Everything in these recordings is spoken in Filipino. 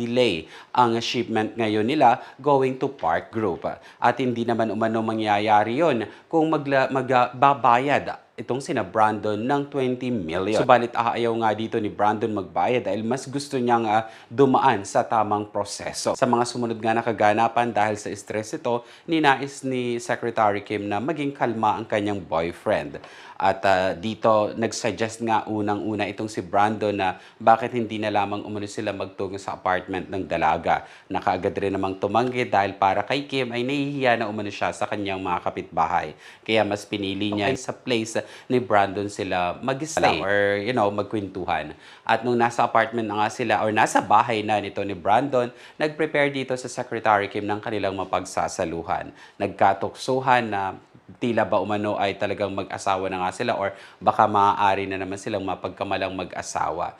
delay ang shipment ngayon nila going to Park Group. At hindi naman umano mangyayari yon kung magbabayad itong sina Brandon ng 20 million. Subalit ayaw nga dito ni Brandon magbayad dahil mas gusto niyang ah, dumaan sa tamang proseso. Sa mga sumunod nga na kaganapan dahil sa stress ito, ninais ni Secretary Kim na maging kalma ang kanyang boyfriend. At ah, dito nagsuggest nga unang-una itong si Brandon na bakit hindi na lamang umano sila magtungo sa apartment ng dalaga. Nakaagad rin namang tumanggi dahil para kay Kim ay nahihiya na umano siya sa kanyang mga kapitbahay. Kaya mas pinili niya sa place ni Brandon sila mag-stay or you know magkwentuhan. At nung nasa apartment na nga sila or nasa bahay na nito ni Brandon, nag-prepare dito sa Secretary Kim ng kanilang mapagsasaluhan. Nagkatuksuhan na tila ba umano ay talagang mag-asawa na nga sila or baka maaari na naman silang mapagkamalang mag-asawa.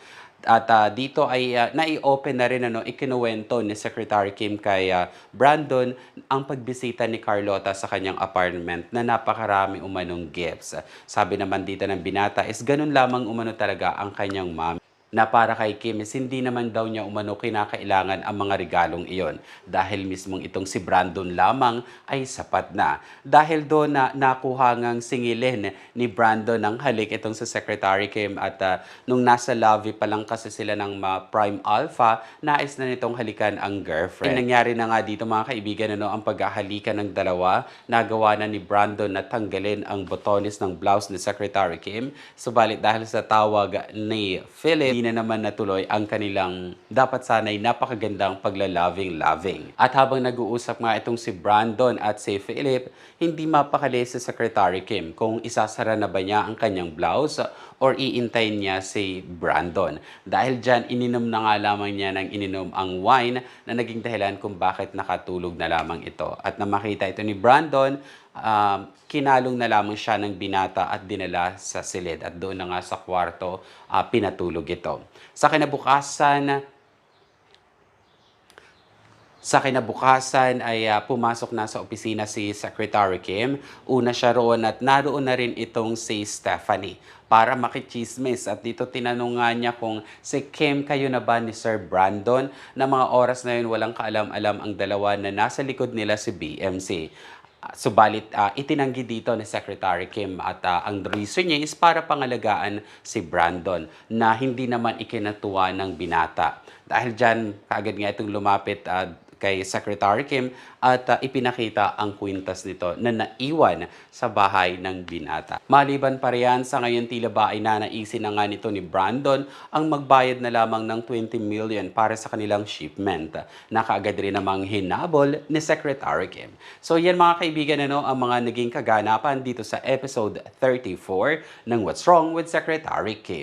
At ah, dito ay ah, nai-open na rin ano, ikinuwento ni Secretary Kim kay ah, Brandon ang pagbisita ni Carlota sa kanyang apartment na napakarami umanong gifts. Sabi naman dito ng binata is ganun lamang umano talaga ang kanyang mom na para kay Kim is hindi naman daw niya umano kinakailangan ang mga regalong iyon dahil mismong itong si Brandon lamang ay sapat na. Dahil doon na nakuha ngang singilin ni Brandon ng halik itong sa Secretary Kim at ah, nung nasa Lovey pa lang kasi sila ng ma- Prime Alpha, nais na nitong halikan ang girlfriend. Ay, nangyari na nga dito mga kaibigan ano, ang paghahalikan ng dalawa, nagawa na ni Brandon na tanggalin ang botones ng blouse ni Secretary Kim. Subalit dahil sa tawag ni Philip, na naman natuloy ang kanilang dapat sanay napakagandang paglaloving-loving. At habang nag-uusap nga itong si Brandon at si Philip, hindi mapakali si Secretary Kim kung isasara na ba niya ang kanyang blouse or iintayin niya si Brandon. Dahil dyan, ininom na nga lamang niya ng ininom ang wine na naging dahilan kung bakit nakatulog na lamang ito. At na makita ito ni Brandon, um, kinalong na lamang siya ng binata at dinala sa silid. At doon na nga sa kwarto, ah, pinatulog ito. Sa kinabukasan, sa kinabukasan ay ah, pumasok na sa opisina si Secretary Kim. Una siya roon at naroon na rin itong si Stephanie para makichismis. At dito tinanong nga niya kung si Kim kayo na ba ni Sir Brandon na mga oras na yun walang kaalam-alam ang dalawa na nasa likod nila si BMC. Ah, Subalit, ah, itinanggi dito ni Secretary Kim at ah, ang reason niya is para pangalagaan si Brandon na hindi naman ikinatuwa ng binata. Dahil dyan, kaagad nga itong lumapit ah, kay Secretary Kim at ah, ipinakita ang kwintas nito na naiwan sa bahay ng binata. Maliban pa riyan, sa ngayon tila ba ay nanaisin na nga nito ni Brandon ang magbayad na lamang ng 20 million para sa kanilang shipment. Nakaagad rin namang hinabol ni Secretary Kim. So yan mga kaibigan ano, ang mga naging kaganapan dito sa episode 34 ng What's Wrong with Secretary Kim.